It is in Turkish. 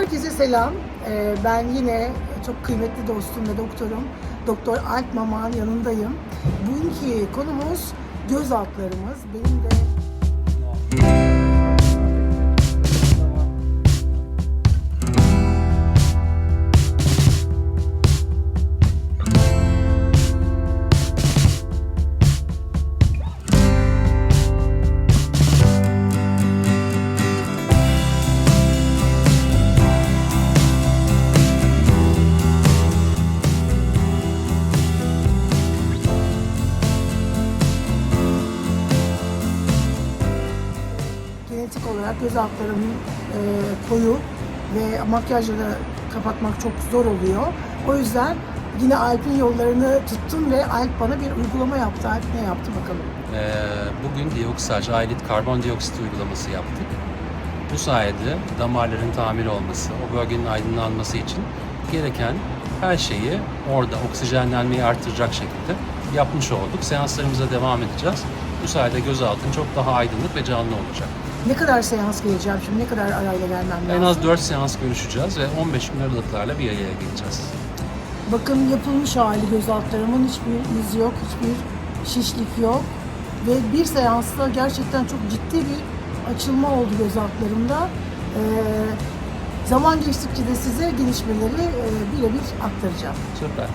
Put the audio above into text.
Herkese selam. Ee, Ben yine çok kıymetli dostum ve doktorum Doktor Alp Mamak'ın yanındayım. Bugünkü konumuz göz altlarımız. Benim de genetik olarak göz altlarım e, koyu ve makyajla kapatmak çok zor oluyor. O yüzden yine Alp'in yollarını tuttum ve Alp bana bir uygulama yaptı. Alp ne yaptı bakalım. Ee, bugün Dioksaj Aylit karbondioksit uygulaması yaptık. Bu sayede damarların tamir olması, o bölgenin aydınlanması için gereken her şeyi orada oksijenlenmeyi artıracak şekilde yapmış olduk. Seanslarımıza devam edeceğiz. Bu sayede gözaltın çok daha aydınlık ve canlı olacak. Ne kadar seans geleceğim şimdi, ne kadar arayla gelmem lazım? En az 4 seans görüşeceğiz ve 15 gün aralıklarla bir araya geleceğiz. Bakın yapılmış hali göz altlarımın hiçbir iz yok, hiçbir şişlik yok. Ve bir seansta gerçekten çok ciddi bir açılma oldu göz altlarımda. Ee, zaman geçtikçe de size gelişmeleri e, birebir aktaracağım. Süper.